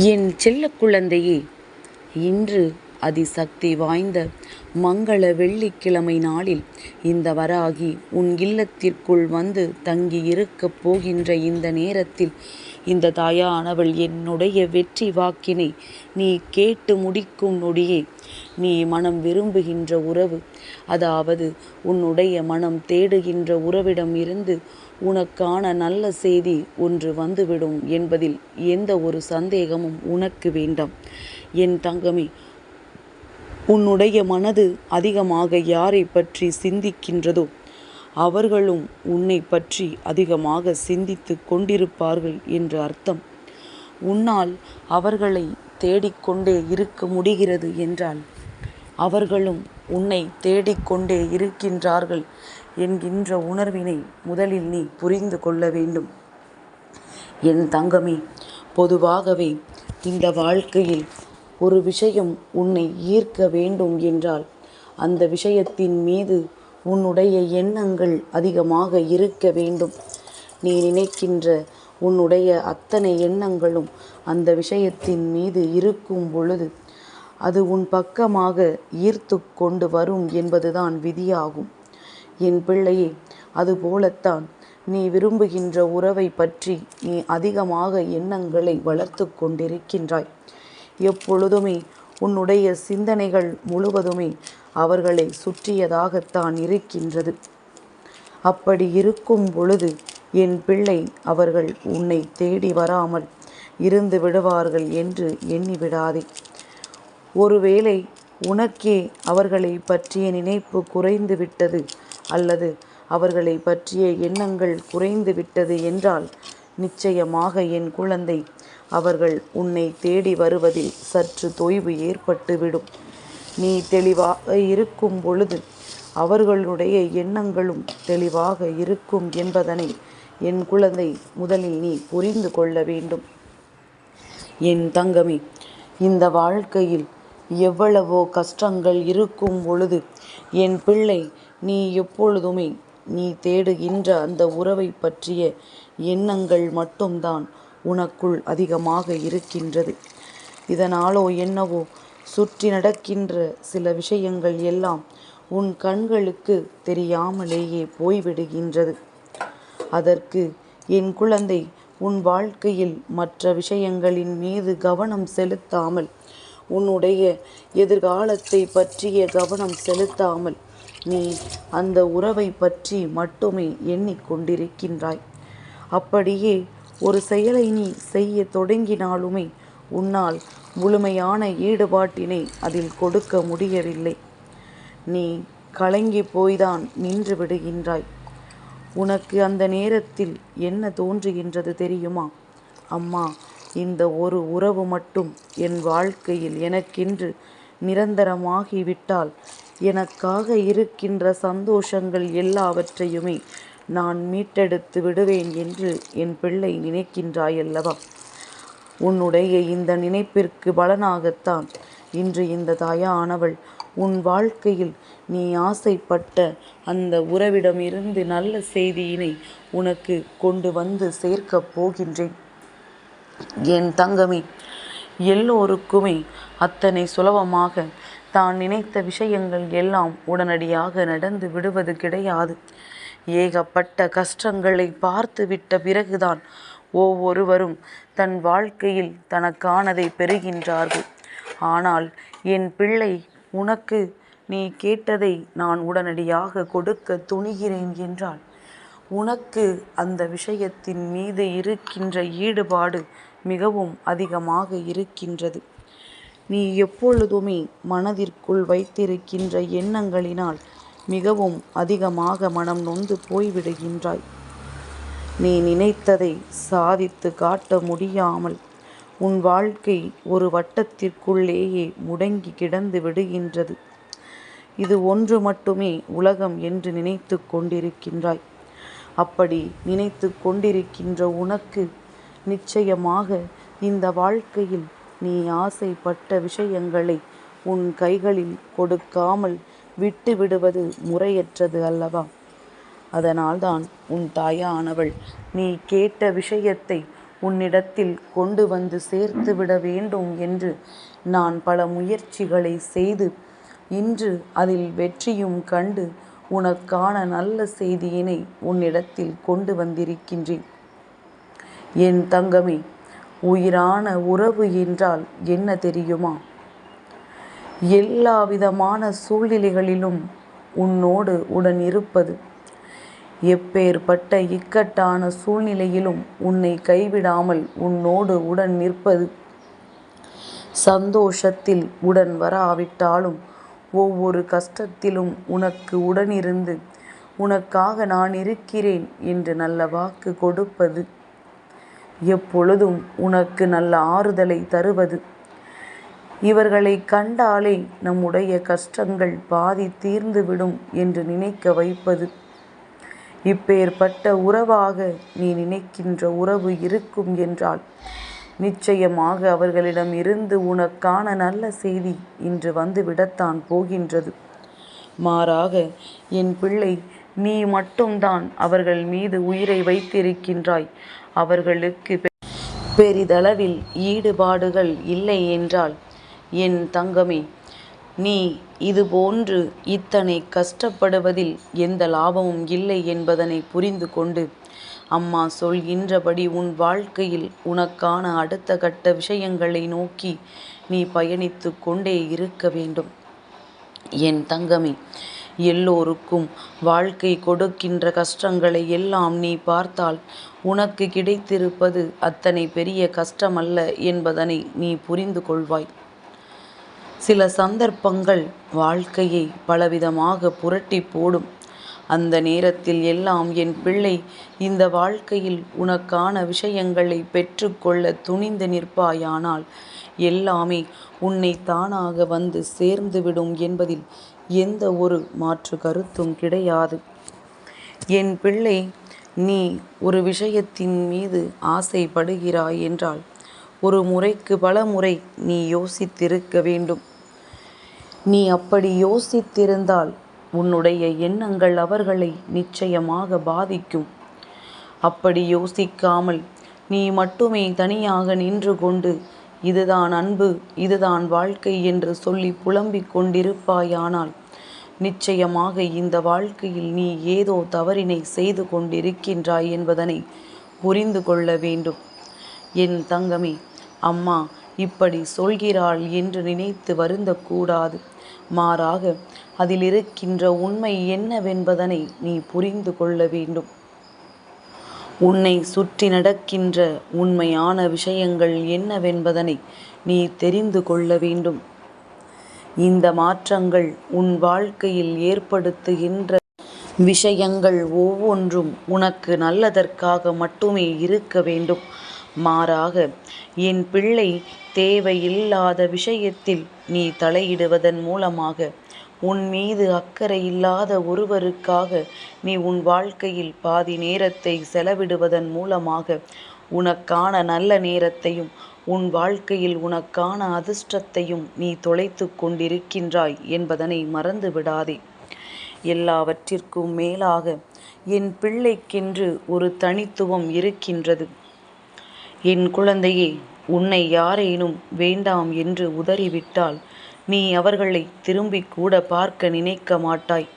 என் செல்ல குழந்தையே இன்று அதிசக்தி வாய்ந்த மங்கள வெள்ளிக்கிழமை நாளில் இந்த வராகி உன் இல்லத்திற்குள் வந்து தங்கி இருக்கப் போகின்ற இந்த நேரத்தில் இந்த தாயானவள் என்னுடைய வெற்றி வாக்கினை நீ கேட்டு முடிக்கும் நொடியே நீ மனம் விரும்புகின்ற உறவு அதாவது உன்னுடைய மனம் தேடுகின்ற உறவிடம் இருந்து உனக்கான நல்ல செய்தி ஒன்று வந்துவிடும் என்பதில் எந்த ஒரு சந்தேகமும் உனக்கு வேண்டாம். என் தங்கமே உன்னுடைய மனது அதிகமாக யாரை பற்றி சிந்திக்கின்றதோ அவர்களும் உன்னை பற்றி அதிகமாக சிந்தித்து கொண்டிருப்பார்கள் என்று அர்த்தம். உன்னால் அவர்களை தேடிக்கொண்டே இருக்க முடிகிறது என்றால் அவர்களும் உன்னை தேடிக்கொண்டே இருக்கின்றார்கள் என்கின்ற உணர்வினை முதலில் நீ புரிந்து கொள்ள வேண்டும். என் தங்கமே பொதுவாகவே இந்த வாழ்க்கையில் ஒரு விஷயம் உன்னை ஈர்க்க வேண்டும் என்றால் அந்த விஷயத்தின் மீது உன்னுடைய எண்ணங்கள் அதிகமாக இருக்க வேண்டும். நீ நினைக்கின்ற உன்னுடைய அத்தனை எண்ணங்களும் அந்த விஷயத்தின் மீது இருக்கும் பொழுது அது உன் பக்கமாக ஈர்த்து கொண்டு வரும் என்பதுதான் விதியாகும். என் பிள்ளையே அதுபோலத்தான். நீ விரும்புகின்ற உறவை பற்றி நீ அதிகமாக எண்ணங்களை வளர்த்து கொண்டிருக்கின்றாய். எப்பொழுதுமே உன்னுடைய சிந்தனைகள் முழுவதுமே அவர்களை சுற்றியதாகத்தான் இருக்கின்றது. அப்படி இருக்கும் பொழுது என் பிள்ளை அவர்கள் உன்னை தேடி வராமல் இருந்து விடுவார்கள் என்று எண்ணிவிடாதே. ஒருவேளை உனக்கே அவர்களை பற்றிய நினைப்பு குறைந்து விட்டது அல்லது அவர்களை பற்றிய எண்ணங்கள் குறைந்து விட்டது என்றால் நிச்சயமாக என் குழந்தை அவர்கள் உன்னை தேடி வருவதில் சற்று தொய்வு ஏற்பட்டுவிடும். நீ தெளிவாக இருக்கும் பொழுது அவர்களுடைய எண்ணங்களும் தெளிவாக இருக்கும் என்பதனை என் குழந்தை முதலில் நீ புரிந்து கொள்ள வேண்டும். என் தங்கமே இந்த வாழ்க்கையில் எவ்வளவோ கஷ்டங்கள் இருக்கும் பொழுது என் பிள்ளை நீ எப்பொழுதுமே நீ தேடுகின்ற அந்த உறவை பற்றிய எண்ணங்கள் மட்டும்தான் உனக்குள் அதிகமாக இருக்கின்றது. இதனாலோ என்னவோ சுற்றி நடக்கின்ற சில விஷயங்கள் எல்லாம் உன் கண்களுக்கு தெரியாமலேயே போய்விடுகின்றது. அதற்கு என் குழந்தை உன் வாழ்க்கையில் மற்ற விஷயங்களின் மீது கவனம் செலுத்தாமல் உன்னுடைய எதிர்காலத்தை பற்றிய கவனம் செலுத்தாமல் நீ அந்த உறவை பற்றி மட்டுமே எண்ணிக்கொண்டிருக்கின்றாய். அப்படியே ஒரு செயலை நீ செய்ய தொடங்கினாலுமே உன்னால் முழுமையான ஈடுபாட்டினை அதில் கொடுக்க முடியவில்லை. நீ கலங்கி போய்தான் நின்று விடுகின்றாய். உனக்கு அந்த நேரத்தில் என்ன தோன்றுகின்றது தெரியுமா? அம்மா இந்த ஒரு உறவு மட்டும் என் வாழ்க்கையில் எனக்கென்று நிரந்தரமாகிவிட்டால் எனக்காக இருக்கின்ற சந்தோஷங்கள் எல்லாவற்றையுமே நான் மீட்டெடுத்து விடுவேன் என்று என் பிள்ளை நினைக்கின்றாயல்லவா? உன்னுடைய இந்த நினைப்பிற்கு பலனாகத்தான் இன்று இந்த தாயானவள் உன் வாழ்க்கையில் நீ ஆசைப்பட்ட அந்த உறவிடமிருந்து நல்ல செய்தியினை உனக்கு கொண்டு வந்து சேர்க்கப் போகின்றேன். என் தங்கமே எல்லோருக்குமே அத்தனை சுலபமாக தான் நினைத்த விஷயங்கள் எல்லாம் உடனடியாக நடந்து விடுவது கிடையாது. ஏகப்பட்ட கஷ்டங்களை பார்த்து விட்ட பிறகுதான் ஒவ்வொருவரும் தன் வாழ்க்கையில் தனக்கானதை பெறுகின்றார்கள். ஆனால் என் பிள்ளை உனக்கு நீ கேட்டதை நான் உடனடியாக கொடுக்க துணிகிறேன் என்றால் உனக்கு அந்த விஷயத்தின் மீது இருக்கின்ற ஈடுபாடு மிகவும் அதிகமாக இருக்கின்றது. நீ எப்பொழுதுமே மனதிற்குள் வைத்திருக்கின்ற எண்ணங்களினால் மிகவும் அதிகமாக மனம் நொந்து போய்விடுகின்றாய். நீ நினைத்ததை சாதித்து காட்ட முடியாமல் உன் வாழ்க்கை ஒரு வட்டத்திற்குள்ளேயே முடங்கி கிடந்து விடுகின்றது. இது ஒன்று மட்டுமே உலகம் என்று நினைத்து கொண்டிருக்கின்றாய். அப்படி நினைத்து கொண்டிருக்கின்ற உனக்கு நிச்சயமாக இந்த வாழ்க்கையில் நீ ஆசைப்பட்ட விஷயங்களை உன் கைகளில் கொடுக்காமல் விட்டு விடுவது முறையற்றது அல்லவா? அதனால்தான் உன் தாயானவள் நீ கேட்ட விஷயத்தை உன்னிடத்தில் கொண்டு வந்து சேர்த்துவிட வேண்டும் என்று நான் பல முயற்சிகளை செய்து இன்று அதில் வெற்றியும் கண்டு உனக்கான நல்ல செய்தியினை உன்னிடத்தில் கொண்டு வந்திருக்கின்றேன். என் தங்கமே உயிரான உறவு என்றால் என்ன தெரியுமா? எல்லா விதமான சூழ்நிலைகளிலும் உன்னோடு உடன் இருப்பது. எப்பேற்பட்ட இக்கட்டான சூழ்நிலையிலும் உன்னை கைவிடாமல் உன்னோடு உடன் நிற்பது. சந்தோஷத்தில் உடன் வராவிட்டாலும் ஒவ்வொரு கஷ்டத்திலும் உனக்கு உடனிருந்து உனக்காக நான் இருக்கிறேன் என்று நல்ல வாக்கு கொடுப்பது. எப்பொழுதும் உனக்கு நல்ல ஆறுதலை தருவது. இவர்களை கண்டாலே நம்முடைய கஷ்டங்கள் பாதி தீர்ந்துவிடும் என்று நினைக்க வைப்பது. இப்பேற்பட்ட உறவாக நீ நினைக்கின்ற உறவு இருக்கும் என்றால் நிச்சயமாக அவர்களிடம் இருந்து உனக்கான நல்ல செய்தி இன்று வந்துவிடத்தான் போகின்றது. மாறாக என் பிள்ளை நீ மட்டும்தான் அவர்கள் மீது உயிரை வைத்திருக்கின்றாய். அவர்களுக்கு பெரிதளவில் ஈடுபாடுகள் இல்லை என்றால் என் தங்கமே நீ இதுபோன்று இத்தனை கஷ்டப்படுவதில் எந்த லாபமும் இல்லை என்பதனை புரிந்து கொண்டு அம்மா சொல்கின்றபடி உன் வாழ்க்கையில் உனக்கான அடுத்த கட்ட விஷயங்களை நோக்கி நீ பயணித்து கொண்டே இருக்க வேண்டும். என் தங்கமே எல்லோருக்கும் வாழ்க்கை கொடுக்கின்ற கஷ்டங்களை எல்லாம் நீ பார்த்தால் உனக்கு கிடைத்திருப்பது அத்தனை பெரிய கஷ்டமல்ல என்பதனை நீ புரிந்து கொள்வாய். சில சந்தர்ப்பங்கள் வாழ்க்கையை பலவிதமாக புரட்டி போடும். அந்த நேரத்தில் எல்லாம் என் பிள்ளை இந்த வாழ்க்கையில் உனக்கான விஷயங்களை பெற்றுக்கொள்ள துணிந்து நிற்பாயானால் எல்லாமே உன்னை தானாக வந்து சேர்ந்துவிடும் என்பதில் எந்த ஒரு மாற்று கருத்தும் கிடையாது. என் பிள்ளை நீ ஒரு விஷயத்தின் மீது ஆசைப்படுகிறாய் என்றால் ஒரு முறைக்கு பல முறை நீ யோசித்திருக்க வேண்டும். நீ அப்படி யோசித்திருந்தால் உன்னுடைய எண்ணங்கள் அவர்களை நிச்சயமாக பாதிக்கும். அப்படி யோசிக்காமல் நீ மட்டுமே தனியாக நின்று கொண்டு இதுதான் அன்பு இதுதான் வாழ்க்கை என்று சொல்லி புலம்பிக் கொண்டிருப்பாயானால் நிச்சயமாக இந்த வாழ்க்கையில் நீ ஏதோ தவறினை செய்து கொண்டிருக்கின்றாய் என்பதனை புரிந்து கொள்ள வேண்டும். என் தங்கமே அம்மா இப்படி சொல்கிறாள் என்று நினைத்து வருந்தக்கூடாது. மாறாக அதில் இருக்கின்ற உண்மை என்னவென்பதனை நீ புரிந்து கொள்ள வேண்டும். உன்னை சுற்றி நடக்கின்ற உண்மையான விஷயங்கள் என்னவென்பதனை நீ தெரிந்து கொள்ள வேண்டும். இந்த மாற்றங்கள் உன் வாழ்க்கையில் ஏற்படுத்துகின்ற விஷயங்கள் ஒவ்வொன்றும் உனக்கு நல்லதற்காக மட்டுமே இருக்க வேண்டும். மாறாக என் பிள்ளை தேவையில்லாத விஷயத்தில் நீ தலையிடுவதன் மூலமாக உன் மீது அக்கறை இல்லாத ஒருவருக்காக நீ உன் வாழ்க்கையில் பாதி நேரத்தை செலவிடுவதன் மூலமாக உனக்கான நல்ல நேரத்தையும் உன் வாழ்க்கையில் உனக்கான அதிர்ஷ்டத்தையும் நீ தொலைத்து கொண்டிருக்கின்றாய் என்பதனை மறந்து விடாதே எல்லாவற்றிற்கும் மேலாக என் பிள்ளைக்கென்று ஒரு தனித்துவம் இருக்கின்றது. என் குழந்தையே உன்னை யாரேனும் வேண்டாம் என்று உதறிவிட்டால் நீ அவர்களை திரும்பி கூட பார்க்க நினைக்க மாட்டாய்.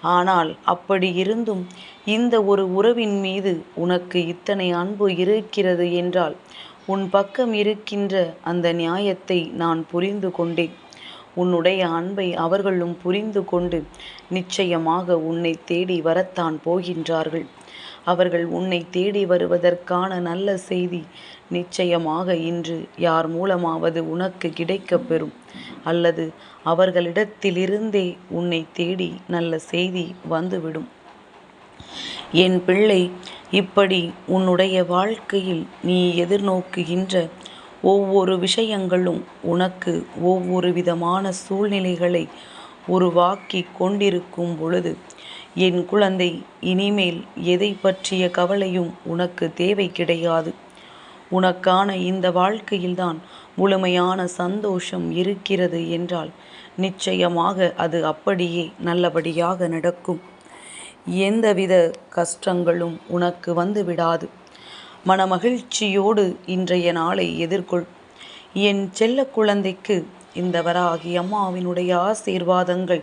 ஆனால் அப்படி இருந்தும் இந்த ஒரு உறவின் மீது உனக்கு இத்தனை அன்பு இருக்கிறது என்றால் உன் பக்கம் இருக்கின்ற அந்த நியாயத்தை நான் புரிந்து கொண்டேன். உன்னுடைய அன்பை அவர்களும் புரிந்து கொண்டு நிச்சயமாக உன்னை தேடி வரத்தான் போகின்றார்கள். அவர்கள் உன்னை தேடி வருவதற்கான நல்ல செய்தி நிச்சயமாக இன்று யார் மூலமாவது உனக்கு கிடைக்கப் பெறும். அல்லது அவர்களிடத்திலிருந்தே உன்னை தேடி நல்ல செய்தி வந்துவிடும். என் பிள்ளை இப்படி உன்னுடைய வாழ்க்கையில் நீ எதிர்நோக்குகின்ற ஒவ்வொரு விஷயங்களும் உனக்கு ஒவ்வொரு விதமான சூழ்நிலைகளை உருவாக்கி கொண்டிருக்கும் பொழுது என் குழந்தை இனிமேல் எதை பற்றிய கவலையும் உனக்கு தேவை கிடையாது. உனக்கான இந்த வாழ்க்கையில்தான் முழுமையான சந்தோஷம் இருக்கிறது என்றால் நிச்சயமாக அது அப்படியே நல்லபடியாக நடக்கும். எந்தவித கஷ்டங்களும் உனக்கு வந்து விடாது மனமகிழ்ச்சியோடு இன்றைய நாளை எதிர்கொள். என் செல்ல குழந்தைக்கு இந்த வராகி அம்மாவினுடைய ஆசீர்வாதங்கள்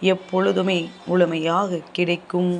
எப்பொழுதுமே முழுமையாக கிடைக்கும்.